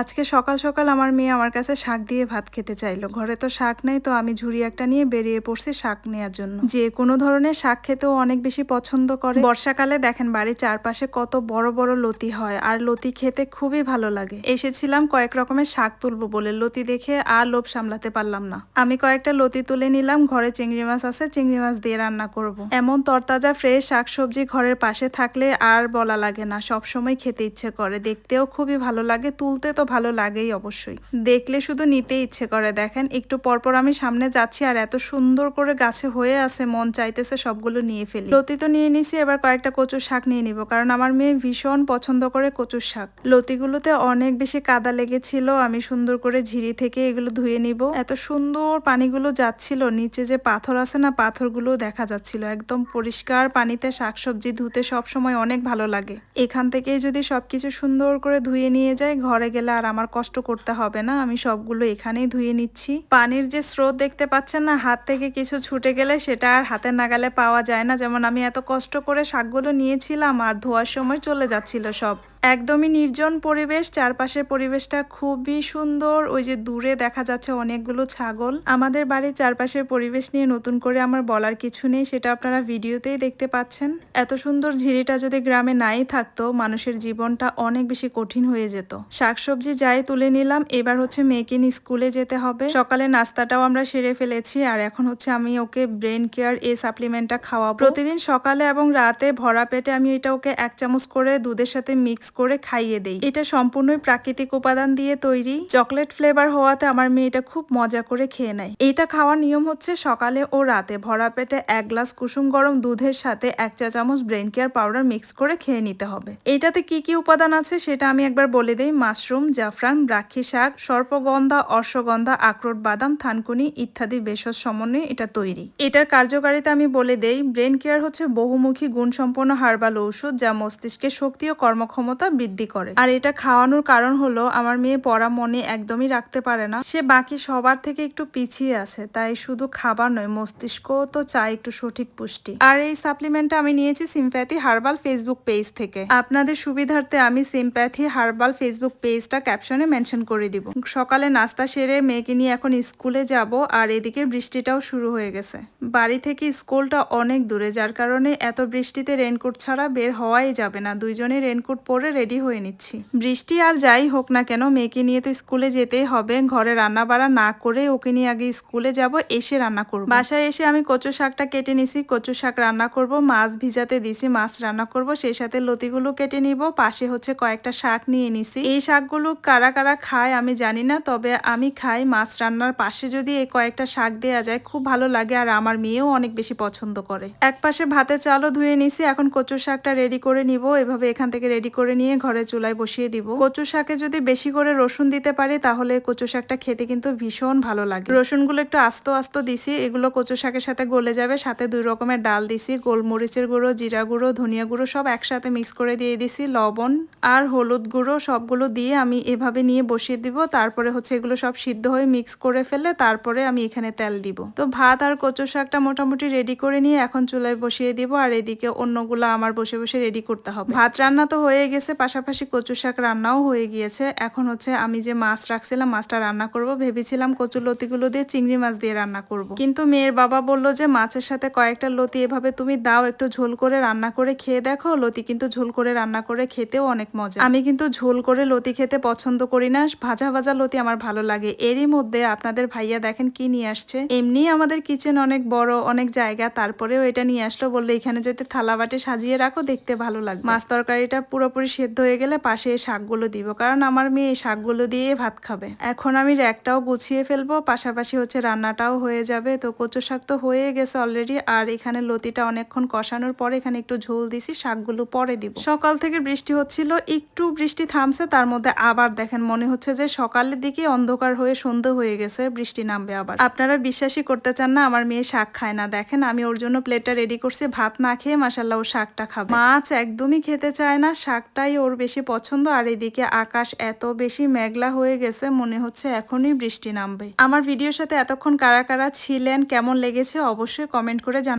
আজকে সকাল সকাল আমার মেয়ে আমার কাছে শাক দিয়ে ভাত খেতে চাইলো। ঘরে তো শাক নেই, তো আমি ঝুড়ি একটা নিয়ে বেরিয়ে পড়ছি শাক নেওয়ার জন্য। যে কোনো ধরনের শাক খেতেও অনেক বেশি পছন্দ করে। বর্ষাকালে দেখেন বাড়ির চারপাশে কত বড় বড় লতি হয়, আর লতি খেতে খুবই ভালো লাগে। এসেছিলাম কয়েক রকমের শাক তুলবো বলে, লতি দেখে আর লোভ সামলাতে পারলাম না। আমি কয়েকটা লতি তুলে নিলাম, ঘরে চিংড়ি মাছ আছে, চিংড়ি মাছ দিয়ে রান্না করব। এমন তরতাজা, ফ্রেশ শাকসবজি ঘরের পাশে থাকলে আর বলা লাগে না সব সময় খেতে ইচ্ছে করে, দেখতেও খুবই ভালো লাগে, তুলতে তো ভালো লাগেই অবশ্যই। দেখলে শুধু নিতে ইচ্ছে করে, দেখেন? একটু পরপর আমি সামনে যাচ্ছি আর এত সুন্দর করে গাছে হয়ে আছে, মন চাইতেছে সবগুলো নিয়ে ফেলি। লতি তো নিয়ে নিছি, এবার কয়েকটা কচুর শাক নিয়ে নিব, কারণ আমার মেয়ে ভীষণ পছন্দ করে কচুর শাক। লতিগুলোতে অনেক বেশি কাদা লেগেছিল, আমি সুন্দর করে ঝিরি থেকে এগুলো ধুয়ে নিব। এত সুন্দর পানিগুলো যাচ্ছিল, নিচে যে পাথর আছে না পাথরগুলো দেখা যাচ্ছিল। একদম পরিষ্কার পানিতে শাকসবজি ধুতে সব সময় অনেক ভালো লাগে। এখান থেকে যদি সবকিছু সুন্দর করে ধুয়ে নিয়ে যাই, ঘরে গেলে আর আমার কষ্ট করতে হবে না, আমি সবগুলো এখানেই ধুয়ে নিচ্ছি। পানির যে স্রোত দেখতে পাচ্ছেন না, হাত থেকে কিছু ছুটে গেলে সেটা আর হাতের নাগালে পাওয়া যায় না। যেমন আমি এত কষ্ট করে শাকগুলো নিয়েছিলাম আর ধোয়ার সময় চলে যাচ্ছিল সব। একদমই নির্জন পরিবেশ, চারপাশের পরিবেশটা খুবই সুন্দর। ওই যে দূরে দেখা যাচ্ছে অনেকগুলো ছাগল। আমাদের বাড়ির চারপাশের পরিবেশ নিয়ে নতুন করে আমার বলার কিছু নেই, সেটা আপনারা ভিডিওতেই দেখতে পাচ্ছেন। এত সুন্দর ঝিরিটা যদি গ্রামে নাই থাকতো, মানুষের জীবনটা অনেক বেশি কঠিন হয়ে যেত। শাকসবজি যাই তুলে নিলাম, এবার হচ্ছে মেয়েকে স্কুলে যেতে হবে। সকালে নাস্তাটাও আমরা সেরে ফেলেছি, আর এখন হচ্ছে আমি ওকে ব্রেন কেয়ার এই সাপ্লিমেন্টটা খাওয়াবো। প্রতিদিন সকালে এবং রাতে ভরা পেটে আমি এটা ওকে এক চামচ করে দুধের সাথে মিক্স করে খাইয়ে দেই। এটা সম্পূর্ণই প্রাকৃতিক উপাদান দিয়ে তৈরি। চকলেট ফ্লেভার হওয়াতে আমার মেয়েটা খুব মজা করে খেয়ে নেয়। এটা খাওয়ার নিয়ম হচ্ছে সকালে ও রাতে ভরা পেটে এক গ্লাস কুসুম গরম দুধের সাথে এক চা চামচ ব্রেন কেয়ার পাউডার মিক্স করে খেয়ে নিতে হবে। এটাতে কি কি উপাদান আছে সেটা আমি একবার বলে দেই। মাশরুম, জাফরান, ব্রাক্ষী শাক, সর্পগন্ধা, অশ্বগন্ধা, আখরোট, বাদাম, থানকুনি ইত্যাদি ভেষজ সমন্বয়ে এটা তৈরি। এটার কার্যকারিতা আমি বলে দেই। ব্রেন কেয়ার হচ্ছে বহুমুখী গুণসম্পন্ন হার্বাল ঔষধ যা মস্তিষ্কের শক্তি ও কর্মক্ষমতা বৃদ্ধি করে। আর এটা খাওয়ানোর কারণ হলো, আমার মেয়ে পড়া মনে একদমই রাখতে পারে না। সে বাকি সবার থেকে একটু পিছিয়ে আছে, তাই শুধু খাবার নয় মস্তিষ্ক তো চাই একটু সঠিক পুষ্টি। আর এই সাপ্লিমেন্টটা আমি নিয়েছি সিম্প্যাথি হার্বাল ফেসবুক পেজ থেকে। আপনাদের সুবিধার্থে আমি সিম্প্যাথি হার্বাল ফেসবুক পেজটা ক্যাপশনে মেনশন করে দিব। সকালে নাস্তা সেরে মেয়েকে নিয়ে এখন স্কুলে যাব, আর এদিকে বৃষ্টিটাও শুরু হয়ে গেছে। বাড়ি থেকে স্কুলটা অনেক দূরে, যার কারণে এত বৃষ্টিতে রেনকোট ছাড়া বের হওয়াই যাবে না। দুইজনে রেনকোট পরে রেডি হয়ে নিচ্ছি। বৃষ্টি আর যাই হোক না কেন, মেয়েকে নিয়ে তো স্কুলে যেতেই হবে। ঘরে রান্না বাড়া না করে ওকে নিয়ে আগে স্কুলে যাব, এসে রান্না করব। বাসায় এসে আমি কচু শাকটা কেটে নিছি কচু শাক রান্না করব, মাছ ভিজাতে দিছি, মাছ রান্না করব, সেই সাথে লতিগুলো কেটে নিব, পাশে হচ্ছে কয়েকটা শাক নিয়ে নিছি। এই শাকগুলো কারা কারা খায় আমি জানি না, তবে আমি খাই মাছ রান্নার পাশে যদি এই কয়েকটা শাক দেওয়া যায়, খুব ভালো লাগে আর আমার মেয়েও অনেক বেশি পছন্দ করে। এক পাশে ভাতে চালও ধুয়ে নিছি, এখন কচু শাকটা রেডি করে নিব, এভাবে এখান থেকে রেডি করে নিয়ে ঘরে চুলায় বসিয়ে দিব। কচু শাকে যদি বেশি করে রসুন দিতে পারি, তাহলে কচু শাকটা খেতে কিন্তু ভীষণ ভালো লাগে। রসুনগুলো একটু আস্ত আস্ত দিছি, এগুলো কচু শাকের সাথে গলে যাবে। সাথে দুই রকমের ডাল দিছি, গোলমরিচের গুঁড়ো, জিরা গুঁড়ো, ধনিয়া গুঁড়ো সব একসাথে মিক্স করে দিয়ে দিছি, লবণ আর হলুদ গুঁড়ো সবগুলো দিয়ে আমি এভাবে নিয়ে বসিয়ে দিব। তারপরে হচ্ছে এগুলো সব সিদ্ধ হয়ে মিক্স করে ফেলে তারপরে আমি এখানে তেল দিব। তো ভাত আর কচু শাকটা মোটামুটি রেডি করে নিয়ে এখন চুলায় বসিয়ে দিব। আর এদিকে অন্যগুলো আমার বসে বসে রেডি করতে হবে। ভাত রান্না তো হয়ে গেছে। পাশাপাশি কচু শাক রান্নাও হয়ে গিয়েছে। এখন হচ্ছে আমি যে মাছ রাখছিলাম, মাছটা রান্না করব। ভেবেছিলাম কচুর লতিগুলো দিয়ে চিংড়ি মাছ দিয়ে রান্না করব। কিন্তু মেয়ের বাবা বলল যে, মাছের সাথে কয়েকটা লতি এভাবে তুমি দাও, একটু ঝোল করে রান্না করে খেয়ে দেখো। লতি কিন্তু ঝোল করে রান্না করে খেতেও অনেক মজা। আমি কিন্তু ঝোল করে লতি খেতে পছন্দ করি না। ভাজা ভাজা লতি আমার ভালো লাগে। এরই মধ্যে আপনাদের ভাইয়া দেখেন কি নিয়ে আসছে। এমনি আমাদের কিচেন অনেক বড়, অনেক জায়গা। তারপরেও এটা নিয়ে আসলো। বললে, এখানে যদি থালা বাটে সাজিয়ে রাখো, দেখতে ভালো লাগবে। মাছ তরকারিটা পুরোপুরি সেদ্ধ হয়ে গেলে পাশে এই শাকগুলো দিব। কারণ আমার মেয়ে এই শাকগুলো দিয়ে ভাত খাবে। এখন আমি র্যাকটাও গুছিয়ে ফেলব, পাশাপাশি হচ্ছে রান্নাটাও হয়ে যাবে। তো কচু শাক তো হয়ে গেছে অলরেডি আর এখানে লতিটা অনেকক্ষণ কষানোর পরে এখানে একটু ঝোল দিছি, শাকগুলো পরে দিব। সকাল থেকে বৃষ্টি হচ্ছিল, একটু বৃষ্টি থামছে, তার মধ্যে আবার দেখেন মনে হচ্ছে যে সকালের দিকে অন্ধকার হয়ে সন্ধ্যে হয়ে গেছে, বৃষ্টি নামবে আবার। আপনারা বিশ্বাসই করতে চান না, আমার মেয়ে শাক খায় না। দেখেন আমি ওর জন্য প্লেটটা রেডি করছি, ভাত না খেয়ে মাসাল্লাহ ও শাকটা খাবে। মাছ একদমই খেতে চায় না শাকটাই ওর বেশি পছন্দ, আর এদিকে আকাশ এত বেশি মেঘলা হয়ে গেছে, মনে হচ্ছে এখনই বৃষ্টি নামবে। আমার ভিডিওর সাথে এতক্ষণ কারা কারা ছিলেন, কেমন লেগেছে, অবশ্যই কমেন্ট করে জান